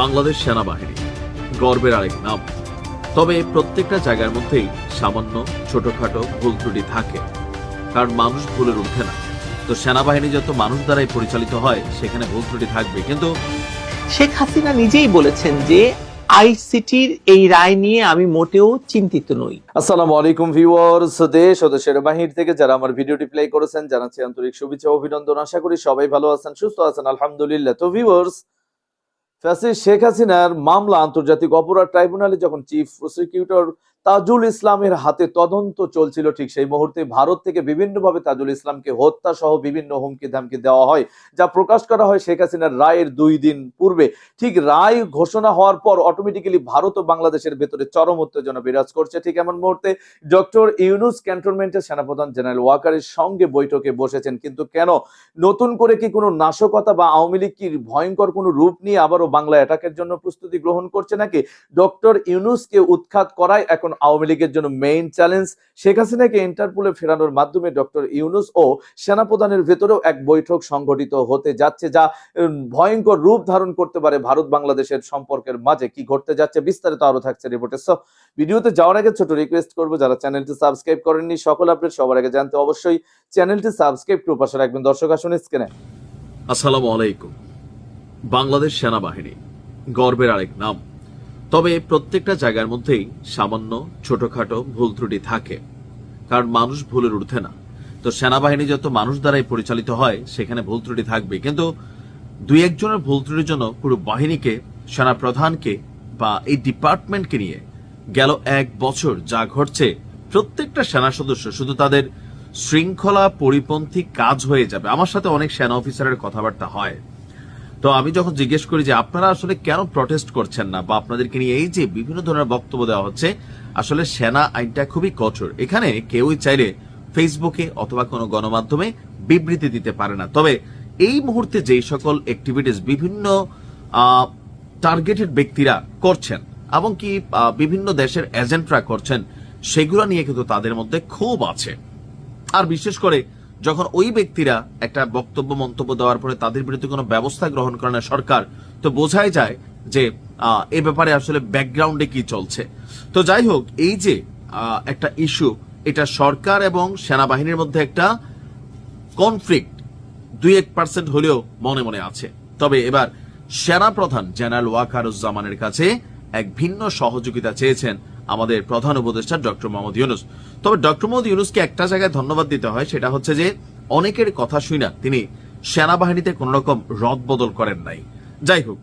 বাংলাদেশ সেনাবাহিনী। গর্বের আরেক নাম। তবে প্রত্যেকটা জায়গার মধ্যেই সামান্য ছোটখাটো ভুল ত্রুটি থাকে কারণ মানুষ ভুলের ঊর্ধ্বে না। তো সেনাবাহিনী যত মানুষ দ্বারাই পরিচালিত হয় সেখানে ভুল ত্রুটি থাকবে। কিন্তু শেখ হাসিনা নিজেই বলেছেন যে আইসিটির এই রায় নিয়ে আমি মোটেও চিন্তিত নই। আসসালামু আলাইকুম ভিউয়ার্স দেশ ও দেশের বাহির থেকে যারা আমার ভিডিওটি প্লে করেছেন জানাচ্ছি আন্তরিক শুভেচ্ছা অভিনন্দন। আশা করি সবাই ভালো আছেন সুস্থ আছেন আলহামদুলিল্লাহ। তো ভিউয়ার্স ফ্যাসিস্ট শেখ হাসিনার মামলা আন্তর্জাতিক অপরাধ ট্রাইব্যুনালে যখন চিফ প্রসিকিউটর তাজুল ইসলামের হাতে তদন্ত চলছিল ঠিক সেই মুহূর্তে ভারত থেকে বিভিন্নভাবে তাজুল ইসলামকে হত্যা সহ বিভিন্ন হুমকি ধামকি দেওয়া হয়, যা প্রকাশ করা হয় শেখ হাসিনার রায়ের দুই দিন পূর্বে। ঠিক রায় ঘোষণা হওয়ার পর অটোমেটিক্যালি ভারত ও বাংলাদেশের ভেতরে চরম উত্তেজনা বিরাজ করছে ঠিক এমন মুহূর্তে। ডক্টর ইউনুস ক্যান্টনমেন্টের সেনাপ্রধান জেনারেল ওয়াকারের সঙ্গে বৈঠকে বসেছেন, কিন্তু কেন? নতুন করে কি কোনো নাশকতা বা আওয়ামী লীগ কি ভয়ঙ্কর কোনো রূপ নিয়ে আবারও বাংলা অ্যাটাকের জন্য প্রস্তুতি গ্রহণ করছে নাকি? ডক্টর ইউনুসকে উৎখাত করায় এখন আওয়ামী লীগের জন্য মেইন চ্যালেঞ্জ শেখ হাসিনাকে ইন্টারপোলে ফেরানোর মাধ্যমে ডক্টর ইউনুস ও সেনাপ্রধানের ভেতরেও এক বৈঠক সংঘটিত হতে যাচ্ছে, যা ভয়ঙ্কর রূপ ধারণ করতে পারে ভারত বাংলাদেশের সম্পর্কের মাঝে। কি ঘটতে যাচ্ছে বিস্তারিত আরও থাকছে রিপোর্টে। সো ভিডিওতে যাওয়ার আগে ছোট রিকোয়েস্ট করব, যারা চ্যানেলটি সাবস্ক্রাইব করেননি, সকল আপডেট সবার আগে জানতে অবশ্যই চ্যানেলটি সাবস্ক্রাইব করে পাশে রাখবেন। দর্শক, আসুন স্ক্রিনে আসসালামু আলাইকুম। বাংলাদেশ সেনাবাহিনী, গর্বের আরেক নাম। তবে প্রত্যেকটা জায়গার মধ্যেই সামান্য ছোটখাটো ভুল ত্রুটি থাকে, কারণ মানুষ ভুলের ঊর্ধ্বে না। তো সেনাবাহিনী যত মানুষ দ্বারাই পরিচালিত হয়, সেখানে ভুল ত্রুটি থাকবে কিন্তু দুই একজনের ভুল ত্রুটির জন্য পুরো বাহিনীকে সেনা প্রধানকে বা এই ডিপার্টমেন্টকে নিয়ে গেল এক বছর যা ঘটছে, প্রত্যেকটা সেনা সদস্য শুধু তাদের শৃঙ্খলা পরিপন্থী কাজ হয়ে যাবে। আমার সাথে অনেক সেনা অফিসারের কথাবার্তা হয়। তো আমি যখন জিজ্ঞেস করি যে আপনারা আসলে কেন প্রটেস্ট করছেন না, বা আপনাদেরকে নিয়ে এই যে বিভিন্ন ধরনের বক্তব্য দেওয়া হচ্ছে, আসলে সেনা আইনটা খুবই কঠোর। এখানে কেউই চাইলে ফেসবুকে অথবা কোনো গণমাধ্যমে বিবৃতি দিতে পারে না। তবে এই মুহূর্তে যেই সকল অ্যাক্টিভিটিস বিভিন্ন টার্গেটেড ব্যক্তিরা করছেন, এবং কি বিভিন্ন দেশের এজেন্টরা করছেন, সেগুলো নিয়ে কিন্তু তাদের মধ্যে ক্ষোভ আছে। আর বিশেষ করে যখন ওই ব্যক্তিরা একটা বক্তব্য, মন্তব্য দেওয়ার পরে তাদের বিরুদ্ধে কোনো ব্যবস্থা গ্রহণ করে না সরকার, তো বোঝাই যায় যে এ ব্যাপারে আসলে ব্যাকগ্রাউন্ডে কি চলছে। তো যাই হোক, এই যে একটা ইস্যু এটা সরকার এবং সেনাবাহিনীর মধ্যে একটা কনফ্লিক্ট দুই এক পার্সেন্ট হলেও মনে মনে আছে। তবে এবার সেনা প্রধান জেনারেল ওয়াকারুজ্জামানের কাছে এক ভিন্ন সহযোগিতা চেয়েছেন আমাদের প্রধান উপদেষ্টা ডক্টর মোহাম্মদ ইউনুস। তবে ডক্টর মোহাম্মদ ইউনুসকে একটা জায়গায় ধন্যবাদ দিতে হয়, সেটা হচ্ছে যে অনেকের কথা শুনা তিনি সেনাবাহিনীতে কোন রকম রদ বদল করেন নাই। যাই হোক,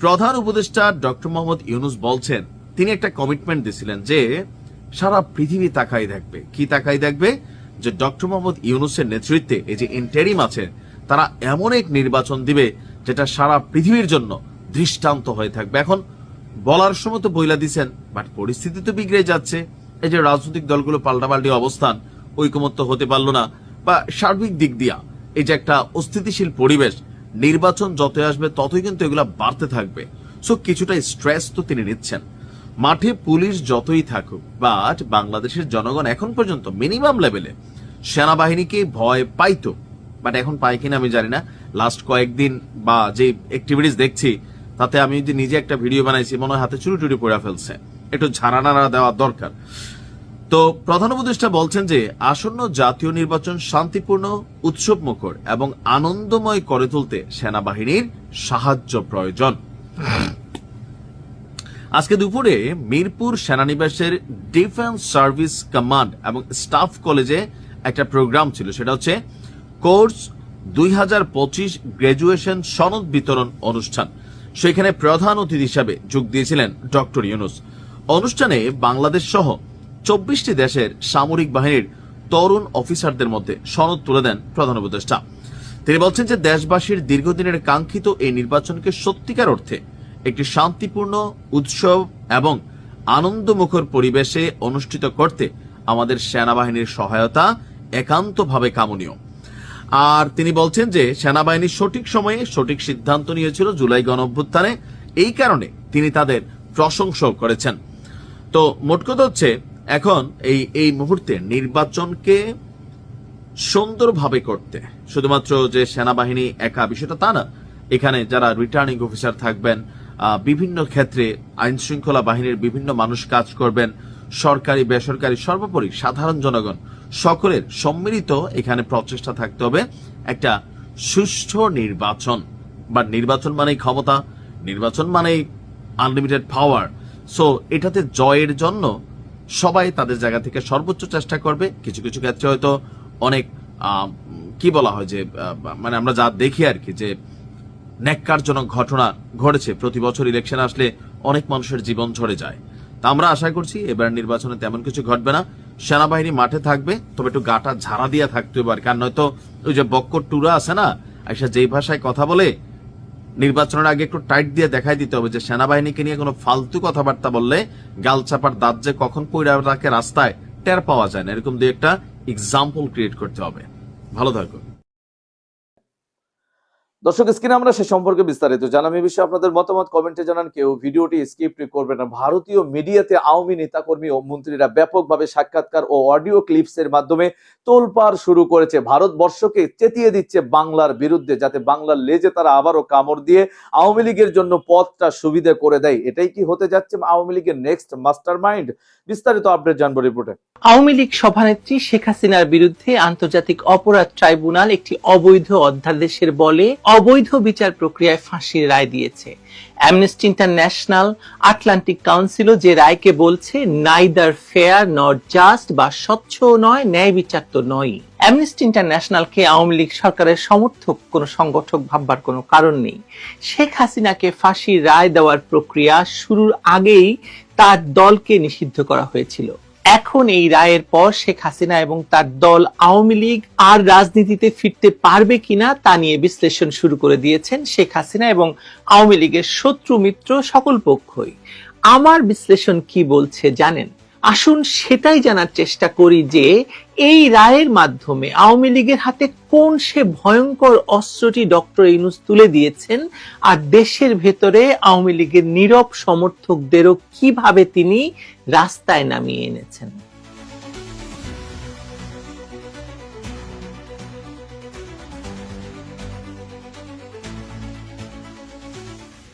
প্রধান উপদেষ্টা ডক্টর মোহাম্মদ ইউনুস বলছেন, তিনি একটা কমিটমেন্ট দিছিলেন যে সারা পৃথিবী তাকাই দেখবে। কি তাকাই দেখবে? যে ডক্টর মোহাম্মদ ইউনুসের নেতৃত্বে এই যে ইন্টারিম আছে তারা এমন এক নির্বাচন দিবে যেটা সারা পৃথিবীর জন্য দৃষ্টান্ত হয়ে থাকবে। এখন বলার সময় তো বইলা দিছেন বাট পরিস্থিতি তো বিগড়ে যাচ্ছে। এই যে রাজনৈতিক দলগুলো পাল্টাপাল্টি অবস্থান, ঐকমত্য হতে পারল না, বা সার্বিক দিক দিয়া এই যে একটা অস্থিতিশীল পরিবেশ, নির্বাচন যত আসবে ততই কিন্তু এগুলা বাড়তে থাকবে। সো কিছুটা স্ট্রেস তো তিনি নিচ্ছেন। মাঠে পুলিশ যতই থাকুক বাট বাংলাদেশের জনগণ এখন পর্যন্ত মিনিমাম লেভেলে সেনাবাহিনীকে ভয় পাইতো। বাট এখন পাই কিনা আমি জানি না। লাস্ট কয়েকদিন বা যে অ্যাক্টিভিটিস দেখছি তাতে আমি যদি নিজে একটা ভিডিও বানাইছি, মনে হয় হাতে চুরি টুরি পড়ে ফেলছে। একটু ঝাড়ানাড়া দেওয়া দরকার। তো প্রধান উপদেষ্টা বলছেন যে, আসন্ন জাতীয় নির্বাচন শান্তিপূর্ণ উৎসব মুখর এবং আনন্দময় করে তুলতে সেনাবাহিনীর সাহায্য প্রয়োজন। আজকে দুপুরে মিরপুর সেনানিবাসের ডিফেন্স সার্ভিস কমান্ড এবং স্টাফ কলেজে একটা প্রোগ্রাম ছিল। সেটা হচ্ছে কোর্স দুই গ্রাজুয়েশন সনদ বিতরণ অনুষ্ঠান। সেখানে প্রধান অতিথি হিসাবে যোগ দিয়েছিলেন ডক্টর ইউনুস। অনুষ্ঠানে বাংলাদেশ সহ চব্বিশটি দেশের সামরিক বাহিনীর তরুণ অফিসারদের মধ্যে সনদ তুলে দেন প্রধান উপদেষ্টা। তিনি বলছেন যে দেশবাসীর দীর্ঘদিনের কাঙ্ক্ষিত এই নির্বাচনকে সত্যিকার অর্থে একটি শান্তিপূর্ণ, উৎসব এবং আনন্দমুখর পরিবেশে অনুষ্ঠিত করতে আমাদের সেনাবাহিনীর সহায়তা একান্তভাবে কামনীয়। আর তিনি বলছেন যে সেনাবাহিনী সঠিক সময়ে সঠিক সিদ্ধান্ত নিয়েছিল জুলাই গণ অভ্যুত্থানে। এই কারণে তিনি তাদের প্রশংসাও করেছেন। তো মোট কথা হচ্ছে, এখন এই এই মুহূর্তে নির্বাচনকে সুন্দরভাবে করতে, শুধুমাত্র যে সেনাবাহিনী একা বিষয়টা তা না, এখানে যারা রিটার্নিং অফিসার থাকবেন বিভিন্ন ক্ষেত্রে আইন শৃঙ্খলা বাহিনীর বিভিন্ন মানুষ কাজ করবেন, সরকারি, বেসরকারি, সর্বোপরি সাধারণ জনগণ সকলের সম্মিলিত এখানে প্রচেষ্টা থাকতে হবে। একটা সুষ্ঠু নির্বাচন। বা নির্বাচন মানেই ক্ষমতা, নির্বাচন মানেই আনলিমিটেড পাওয়ার সো এটাতে জয়ের জন্য সবাই তাদের জায়গা থেকে সর্বোচ্চ চেষ্টা করবে। কিছু কিছু ক্ষেত্রে হয়তো অনেক কি বলা হয় যে মানে আমরা যা দেখি আর কি যে, ন্যাক্কারজনক ঘটনা ঘটেছে। প্রতি বছর ইলেকশন আসলে অনেক মানুষের জীবন ঝরে যায়। তা আমরা আশা করছি এবার নির্বাচনে তেমন কিছু ঘটবে না। সেনাবাহিনী মাঠে থাকবে, তবে একটু গাটা ঝাড়া দিয়া থাকতে হবে আর কারণ নয়তো ওই যে বক্কর টুরা আছে না, আইসা যেই ভাষায় কথা বলে, নির্বাচনের আগে একটু টাইট দিয়ে দেখাই দিতে হবে যে সেনাবাহিনীকে নিয়ে কোনো ফালতু কথাবার্তা বললে গাল চাপার দাঁত যে কখন পইরা রাখে রাস্তায়, টের পাওয়া যায় না। এরকম দু একটা এক্সাম্পল ক্রিয়েট করতে হবে। ভালো থাকুন দর্শক, স্ক্রিনে আমরা সে সম্পর্কে বিস্তারিত জানাম এই বিষয়ে আপনাদের মতামত কমেন্টে জানান কেউ। ভিডিওটি স্কিপ করবেন না। ভারতীয় মিডিয়াতে আওয়ামী নেতাকর্মী ও মন্ত্রীরা ব্যাপকভাবে সাক্ষাৎকার ও অডিও ক্লিপস এর মাধ্যমে তোলপাড় শুরু করেছে। ভারতবর্ষকে চেতিয়ে দিচ্ছে বাংলার বিরুদ্ধে, যাতে বাংলার লেজে তারা আবারও কামড় দিয়ে আওয়ামী লীগের জন্য পথটা সুবিধা করে দেয়। এটাই কি হতে যাচ্ছে আওয়ামী লীগের নেক্সট মাস্টার মাইন্ড বিস্তারিত আপডেট জানব রিপোর্টে। আওয়ামী লীগ সভানেত্রী শেখ হাসিনার বিরুদ্ধে আন্তর্জাতিক অপরাধ ট্রাইব্যুনাল একটি অবৈধ অধ্যাদেশের বলে অবৈধ বিচার প্রক্রিয়ায় ফাঁসির রায় দিয়েছে। অ্যামনেস্টি ইন্টারন্যাশনাল আটলান্টিক কাউন্সিলও যে রায়কে বলছে নাইদার ফেয়ার নট জাস্ট বা স্বচ্ছ নয়, ন্যায় বিচার তো নয় অ্যামনেস্টি ইন্টারন্যাশনালকে আওয়ামী লীগ সরকারের সমর্থক, কোনো সংগঠক ভাববার কোনো কারণ নেই। শেখ হাসিনাকে ফাঁসির রায় দেওয়ার প্রক্রিয়া শুরুর আগেই তার দলকে নিষিদ্ধ করা হয়েছিল। এখন এই রায়ের পর শেখ হাসিনা এবং তার দল আওয়ামী লীগ আর রাজনীতিতে ফিরতে পারবে কিনা তা নিয়ে বিশ্লেষণ শুরু করে দিয়েছেন শেখ হাসিনা এবং আওয়ামী লীগের শত্রু মিত্র সকল পক্ষই। আমার বিশ্লেষণ কি বলছে জানেন? আসুন সেটাই জানার চেষ্টা করি যে এই রায়ের মাধ্যমে আওয়ামী লীগের হাতে কোন সে ভয়ঙ্কর অস্ত্রটি ডক্টর ইনুস তুলে দিয়েছেন আর দেশের ভেতরে আওয়ামী লীগের নীরব সমর্থকদেরও কীভাবে তিনি রাস্তায় নামিয়ে এনেছেন।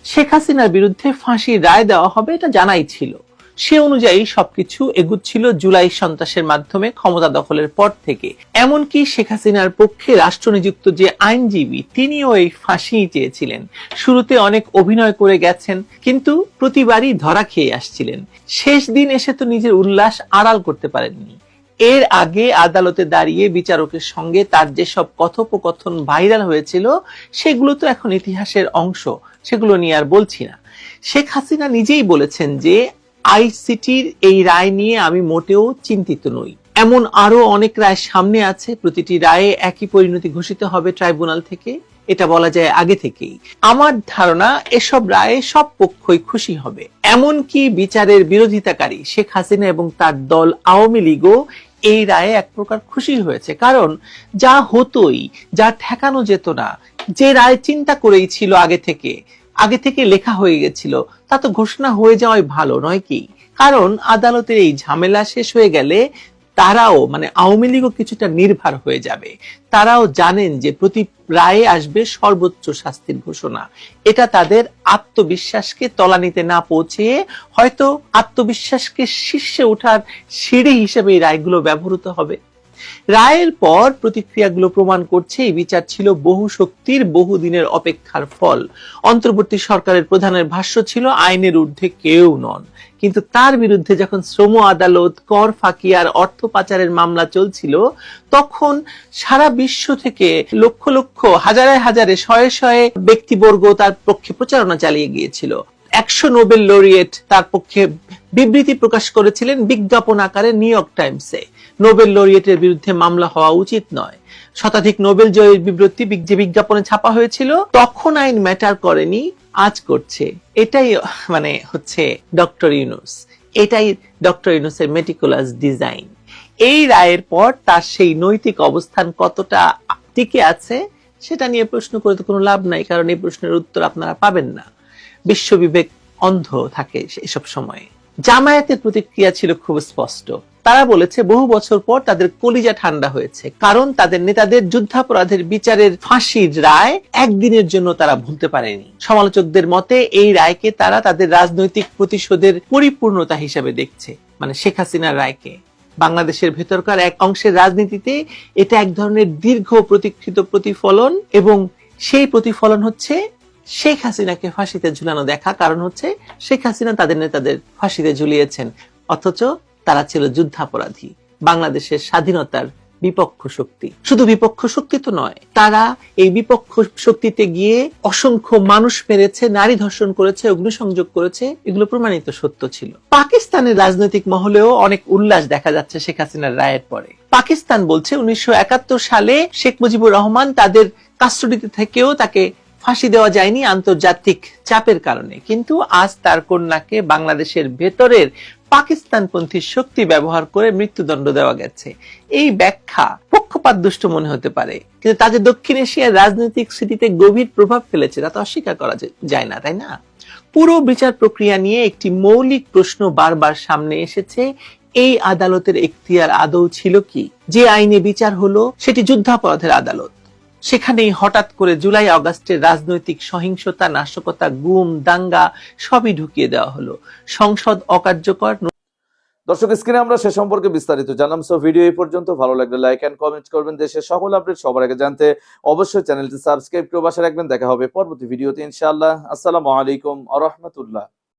শেখ হাসিনার বিরুদ্ধে ফাঁসির রায় দেওয়া হবে এটা জানাই ছিল। সে অনুযায়ী সবকিছু এগুচ্ছিল জুলাই সন্ত্রাসের মাধ্যমে ক্ষমতা দখলের পর থেকে। এমনকি শেখ হাসিনার পক্ষে রাষ্ট্রনিযুক্ত যে আইনজীবী, তিনিও এই ফাঁসি চেয়েছিলেন। শুরুতে অনেক অভিনয় করে গেছেন, কিন্তু প্রতিবারই ধরা খেয়ে আসছিলেন। শেষ দিন এসে তো নিজের উল্লাস আড়াল করতে পারেননি। এর আগে আদালতে দাঁড়িয়ে বিচারকের সঙ্গে তার যেসব কথোপকথন ভাইরাল হয়েছিল, সেগুলো তো এখন ইতিহাসের অংশ, সেগুলো নিয়ে আর বলছি না। শেখ হাসিনা নিজেই বলেছেন যে আইসিটির এই রায় নিয়ে আমি মোটেও চিন্তিত নই। এমন আরও অনেক রায় সামনে আছে, প্রতিটি রায়ে একই পরিণতি ঘোষিত হবে ট্রাইব্যুনাল থেকে, এটা বলা যায় আগে থেকেই। আমার ধারণা, এসব রায়ে সব পক্ষই খুশি হবে। এমনকি বিচারের বিরোধিতাকারী শেখ হাসিনা এবং তার দল আওয়ামী লীগও এই রায়ে এক প্রকার খুশি হয়েছে। কারণ যা হতোই, যা ঠেকানো যেত না, যে রায় চিন্তা করেই ছিল আগে থেকে আগে থেকে লেখা হয়ে গেছিল। তা তো ঘোষণা হয়ে যাওয়াই ভালো, নয় কি? কারণ আদালতের এই ঝামেলা শেষ হয়ে গেলে তারাও মানে আওয়ামী লীগও কিছুটা নির্ভর হয়ে যাবে। তারাও জানেন যে প্রতি রায়ে আসবে সর্বোচ্চ শাস্তির ঘোষণা। এটা তাদের আত্মবিশ্বাসকে তলানিতে না পৌঁছে হয়তো আত্মবিশ্বাসকে শীর্ষে ওঠার সিঁড়ি হিসেবে এই রায়গুলো ব্যবহৃত হবে। রায়ের পর প্রতিক্রিয়াগুলো প্রমাণ করছে, এই বিচার ছিল বহু শক্তির, বহু দিনের অপেক্ষার ফল। অন্তর্বর্তী সরকারের প্রধানের ভাষ্য ছিল, আইনের ঊর্ধ্বে কেউ নন। কিন্তু তার বিরুদ্ধে যখন শ্রম আদালত, কর ফাঁকি আর অর্থ পাচারের মামলা চলছিল, তখন সারা বিশ্ব থেকে লক্ষ লক্ষ, হাজারে হাজারে, শয়ে শয়ে ব্যক্তিবর্গ তার পক্ষে প্রচারণা চালিয়ে গিয়েছিল। একশো নোবেল লরিয়েট তার পক্ষে বিবৃতি প্রকাশ করেছিলেন বিজ্ঞাপন আকারে নিউ ইয়র্ক টাইমসে। নোবেল লরিয়েটের বিরুদ্ধে মামলা হওয়া উচিত নয়। শতাধিক নোবেল জয়ের বিবৃতি যে বিজ্ঞাপনে ছাপা হয়েছিল, তখন আইন ম্যাটার করেনি, আজ করছে। এটাই মানে হচ্ছে ডক্টর ইউনুস। এটাই ডক্টর ইউনুসের মেটিকুলাস ডিজাইন এই রায়ের পর তার সেই নৈতিক অবস্থান কতটা টিকে আছে, সেটা নিয়ে প্রশ্ন করে তো কোনো লাভ নাই, কারণ এই প্রশ্নের উত্তর আপনারা পাবেন না। বিশ্ববিবেক অন্ধ থাকে এসব সময়ে। জামায়াতের প্রতিক্রিয়া ছিল খুব স্পষ্ট। তারা বলেছে, বহু বছর পর তাদের কলিজা ঠান্ডা হয়েছে, কারণ তাদের নেতাদের যুদ্ধাপরাধের বিচারের ফাঁসির রায় একদিনের জন্য তারা ভুলতে পারেনি। সমালোচকদের মতে, এই রায়কে তারা তাদের রাজনৈতিক প্রতিশোধের পরিপূর্ণতা হিসেবে দেখছে মানে শেখ হাসিনার রায়কে। বাংলাদেশের ভেতরকার এক অংশের রাজনীতিতে এটা এক ধরনের দীর্ঘ প্রতীক্ষিত প্রতিফলন এবং সেই প্রতিফলন হচ্ছে শেখ হাসিনাকে ফাঁসিতে ঝুলানো দেখা। কারণ হচ্ছে, শেখ হাসিনা তাদের নেতাদের ফাঁসিতে ঝুলিয়েছেন। অথচ তারা ছিল যুদ্ধাপরাধী, বাংলাদেশের স্বাধীনতার বিপক্ষ শক্তি। শুধু বিপক্ষ শক্তি তো নয়, তারা এই বিপক্ষ শক্তিতে গিয়ে অসংখ্য মানুষ মেরেছে, নারী ধর্ষণ করেছে, অগ্নিসংযোগ করেছে, এগুলো প্রমাণিত সত্য ছিল। পাকিস্তানের রাজনৈতিক মহলেও অনেক উল্লাস দেখা যাচ্ছে শেখ হাসিনার রায়ের পরে। পাকিস্তান বলছে, উনিশশো একাত্তর সালে শেখ মুজিবুর রহমান তাদের কাস্টডিতে থেকেও তাকে ফাঁসি দেওয়া যায়নি আন্তর্জাতিক চাপের কারণে। কিন্তু আজ তার কন্যাকে বাংলাদেশের ভেতরের পাকিস্তানপন্থী শক্তি ব্যবহার করে মৃত্যুদণ্ড দেওয়া গেছে। এই ব্যাখ্যা পক্ষপাত দুষ্ট মনে হতে পারে। কিন্তু তাদের দক্ষিণ এশিয়ার রাজনৈতিক স্মৃতিতে গভীর প্রভাব ফেলেছে, তা তো অস্বীকার করা যায় না, তাই না? পুরো বিচার প্রক্রিয়া নিয়ে একটি মৌলিক প্রশ্ন বারবার সামনে এসেছে, এই আদালতের এখতিয়ার আদৌ ছিল কি? যে আইনে বিচার হলো, সেটি যুদ্ধাপরাধের আদালত। সেখানেই হঠাৎ করে জুলাই আগস্টের রাজনৈতিক সহিংসতা, নাশকতা, গুম, দাঙ্গা সবই ঢুকিয়ে দেওয়া হলো। সংসদ অকার্যকর দর্শক, স্ক্রিনে আমরা সে সম্পর্কে বিস্তারিত জানলাম। সো ভিডিও এই পর্যন্ত। ভালো লাগলে লাইক এন্ড কমেন্ট করবেন। দেশের সকল আপডেট সবার আগে জানতে অবশ্যই চ্যানেলটি সাবস্ক্রাইব করে বাসা রাখবেন। দেখা হবে পরবর্তী ভিডিওতে ইনশাআল্লাহ। আসসালামু আলাইকুম আ রহমতুল্লাহ।